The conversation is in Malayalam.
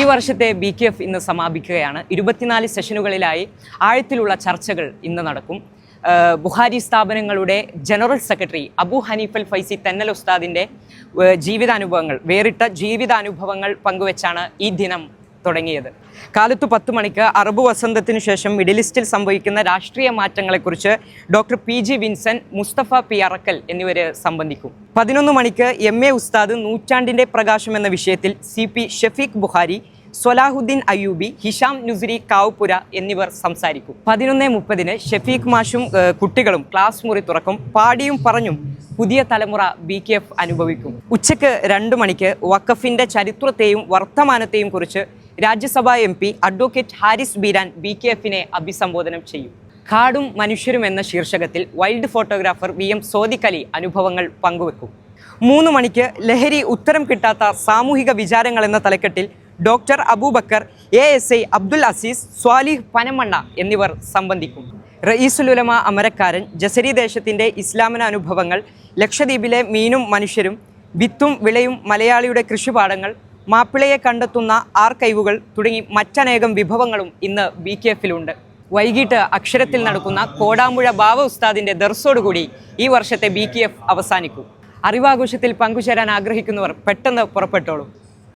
ഈ വർഷത്തെ ബി കെ എഫ് ഇന്ന് സമാപിക്കുകയാണ്. ഇരുപത്തിനാല് സെഷനുകളിലായി ആഴത്തിലുള്ള ചർച്ചകൾ ഇന്ന് നടക്കും. ബുഹാരി സ്ഥാപനങ്ങളുടെ ജനറൽ സെക്രട്ടറി അബു ഹനീഫൽ ഫൈസി തെന്നൽ ഉസ്താദിന്റെ ജീവിതാനുഭവങ്ങൾ വേറിട്ട ജീവിതാനുഭവങ്ങൾ പങ്കുവെച്ചാണ് ഈ ദിനം തുടങ്ങിയത്. കാലത്ത് പത്ത് മണിക്ക് അറബ് വസന്തത്തിനു ശേഷം മിഡിൽ ഈസ്റ്റിൽ സംഭവിക്കുന്ന രാഷ്ട്രീയ മാറ്റങ്ങളെക്കുറിച്ച് doctor P G Vinson Musthafa P Arakkal എന്നിവർ സംബന്ധിക്കും. പതിനൊന്ന് മണിക്ക് എം എ ഉസ്താദ് നൂറ്റാണ്ടിന്റെ പ്രകാശം എന്ന വിഷയത്തിൽ സി പി ഷഫീഖ് ബുഹാരി സൊലാഹുദ്ദീൻ അയ്യൂബി ഹിഷാം നുസ്രി കാവുപുര എന്നിവർ സംസാരിക്കും. പതിനൊന്ന് മുപ്പതിന് ഷഫീഖ് മാഷും കുട്ടികളും ക്ലാസ് മുറി തുറക്കും പാടിയും പറഞ്ഞും പുതിയ തലമുറ ബി കെ എഫ് അനുഭവിക്കും. ഉച്ചയ്ക്ക് രണ്ട് മണിക്ക് വഖഫിന്റെ ചരിത്രത്തെയും വർത്തമാനത്തെയും കുറിച്ച് Rajya Sabha M P advocate Haris Beeran B K എഫിനെ അഭിസംബോധനം ചെയ്യും. കാടും മനുഷ്യരും എന്ന ശീർഷകത്തിൽ wild photographer V M Sodikkali അനുഭവങ്ങൾ പങ്കുവെക്കും. മൂന്ന് മണിക്ക് ലഹരി ഉത്തരം കിട്ടാത്ത സാമൂഹിക വിചാരങ്ങൾ എന്ന തലക്കെട്ടിൽ doctor Aboobacker A S I Abdul Azeez Swalih Panamanna എന്നിവർ സംബന്ധിക്കും. റയീസുലുലമ അമരക്കാരൻ ജസരി ദേശത്തിന്റെ ഇസ്ലാമിന അനുഭവങ്ങൾ ലക്ഷദ്വീപിലെ മീനും മനുഷ്യരും വിത്തും വിളയും മലയാളിയുടെ കൃഷിപാടങ്ങൾ മാപ്പിളയെ കണ്ടെത്തുന്ന ആർക്കൈവുകൾ തുടങ്ങി മറ്റനേകം വിഭവങ്ങളും ഇന്ന് ബി കെ എഫിലുണ്ട്. വൈകിട്ട് അക്ഷരത്തിൽ നടക്കുന്ന കോടാമ്പുഴ ബാവ ഉസ്താദിന്റെ ദർസോടുകൂടി ഈ വർഷത്തെ ബി കെ എഫ് അവസാനിക്കും. അറിവാഘോഷത്തിൽ പങ്കുചേരാൻ ആഗ്രഹിക്കുന്നവർ പെട്ടെന്ന് പുറപ്പെട്ടോളൂ.